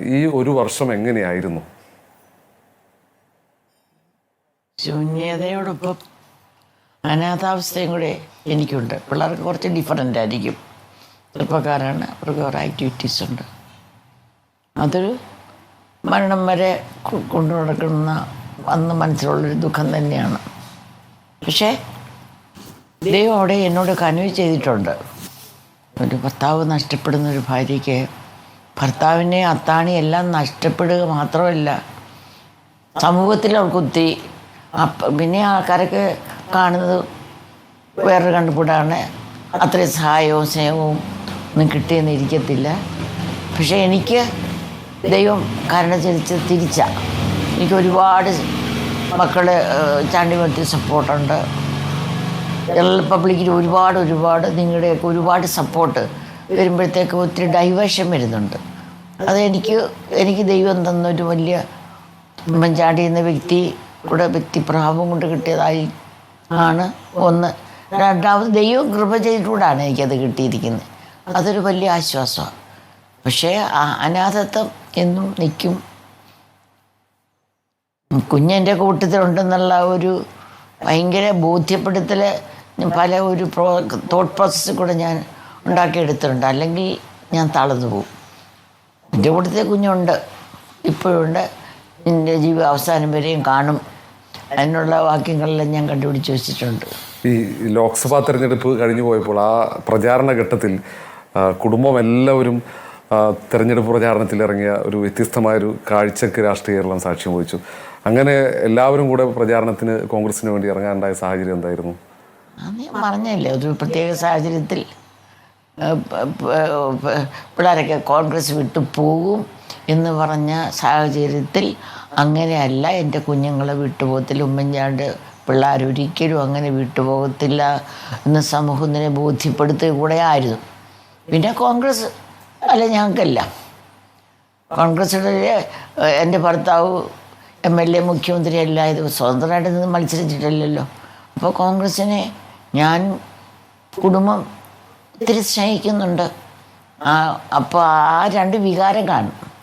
ഈ ഒരു വർഷം എങ്ങനെയായിരുന്നു? ശൂന്യതയോടൊപ്പം അനാഥാവസ്ഥയും കൂടെ എനിക്കുണ്ട്. പിള്ളേർക്ക് കുറച്ച് ഡിഫറന്റ് ആയിരിക്കും. ചെറുപ്പക്കാരാണ് അവർക്ക് കുറേ ആക്ടിവിറ്റീസ് ഉണ്ട്. അതൊരു മരണം വരെ കൊണ്ടു നടക്കുന്ന അന്ന് മനസ്സിലുള്ളൊരു ദുഃഖം തന്നെയാണ്. പക്ഷേ ദൈവം അവിടെ എന്നോട് കനുവ് ചെയ്തിട്ടുണ്ട്. ഒരു ഭർത്താവ് നഷ്ടപ്പെടുന്ന ഒരു ഭാര്യയ്ക്ക് ഭർത്താവിനെ അത്താണി എല്ലാം നഷ്ടപ്പെടുക മാത്രമല്ല. സമൂഹത്തിൽ അവർക്ക് ഒത്തിരി പിന്നെ ആൾക്കാരൊക്കെ കാണുന്നത് വേറൊരു കണ്ടുപിടാണ്. അത്രയും സഹായവും സ്നേഹവും ഒന്നും കിട്ടിയെന്ന് ഇരിക്കത്തില്ല. പക്ഷേ എനിക്ക് ദൈവം കാരണം ചലിച്ച് തിരിച്ച. എനിക്ക് ഒരുപാട് മക്കൾ ചാണ്ടിമത്തി സപ്പോർട്ടുണ്ട്. ജനറൽ പബ്ലിക്കിൽ ഒരുപാട് ഒരുപാട് നിങ്ങളുടെയൊക്കെ ഒരുപാട് സപ്പോർട്ട് വരുമ്പോഴത്തേക്ക് ഒത്തിരി ഡൈവേഷൻ വരുന്നുണ്ട്. അതെനിക്ക് എനിക്ക് ദൈവം തന്നൊരു വലിയ ഉമ്മൻചാണ്ടി എന്ന വ്യക്തി കൂടെ വ്യക്തിപ്രഭാവം കൊണ്ട് കിട്ടിയതായി ആണ് ഒന്ന്. രണ്ടാമത് ദൈവം കൃപ ചെയ്തിട്ടുകൂടാണ് എനിക്കത് കിട്ടിയിരിക്കുന്നത്. അതൊരു വലിയ ആശ്വാസമാണ്. പക്ഷേ അനാഥത്വം എന്നും നിൽക്കും. കുഞ്ഞെന്റെ കൂട്ടത്തിലുണ്ടെന്നുള്ള ഒരു ഭയങ്കര ബോധ്യപ്പെടുത്തൽ പല ഒരു പ്രോ തോട്ട് പ്രോസസ്സിൽ കൂടെ ഞാൻ ഉണ്ടാക്കിയെടുത്തിട്ടുണ്ട്. അല്ലെങ്കിൽ ഞാൻ തളർന്നു പോകും. എന്റെ കൂട്ടത്തിൽ കുഞ്ഞുണ്ട്. ഇപ്പോഴുണ്ട്. എന്റെ ജീവിത അവസാനം വരെയും കാണും. അതിനുള്ള വാക്യങ്ങളെല്ലാം ഞാൻ കണ്ടുപിടിച്ച് വെച്ചിട്ടുണ്ട്. ഈ ലോക്സഭാ തിരഞ്ഞെടുപ്പ് കഴിഞ്ഞു പോയപ്പോൾ ആ പ്രചാരണ ഘട്ടത്തിൽ കുടുംബം എല്ലാവരും തിരഞ്ഞെടുപ്പ് പ്രചാരണത്തിൽ ഇറങ്ങിയ ഒരു വ്യത്യസ്തമായൊരു കാഴ്ചക്ക് രാഷ്ട്രീയ കേരളം സാക്ഷ്യം വഹിച്ചു. അങ്ങനെ എല്ലാവരും കൂടെ പ്രചാരണത്തിന് കോൺഗ്രസിന് വേണ്ടി ഇറങ്ങാനുണ്ടായ സാഹചര്യം എന്തായിരുന്നു? പറഞ്ഞല്ലേ ഒരു പ്രത്യേക സാഹചര്യത്തിൽ പിള്ളേരൊക്കെ കോൺഗ്രസ് വിട്ടു പോകും എന്ന് പറഞ്ഞ സാഹചര്യത്തിൽ അങ്ങനെയല്ല എന്റെ കുഞ്ഞുങ്ങളെ വിട്ടുപോകത്തില്ല ഉമ്മൻചാണ്ട് പിള്ളേരൊരിക്കലും അങ്ങനെ വിട്ടുപോകത്തില്ല എന്ന് സമൂഹത്തിനെ ബോധ്യപ്പെടുത്തുക കൂടെ ആയിരുന്നു. പിന്നെ കോൺഗ്രസ് അല്ല ഞങ്ങൾക്കല്ല. കോൺഗ്രസിലെ എന്റെ ഭർത്താവ് എം എൽ എ മുഖ്യമന്ത്രി ഇത് സ്വതന്ത്രമായിട്ട് നിന്ന് മത്സരിച്ചിട്ടില്ലല്ലോ. അപ്പോൾ കോൺഗ്രസ്സിനെ ഞാൻ കുടുംബം ഒത്തിരി സ്നേഹിക്കുന്നുണ്ട്. അപ്പോൾ ആ രണ്ട് വികാരം കാണും.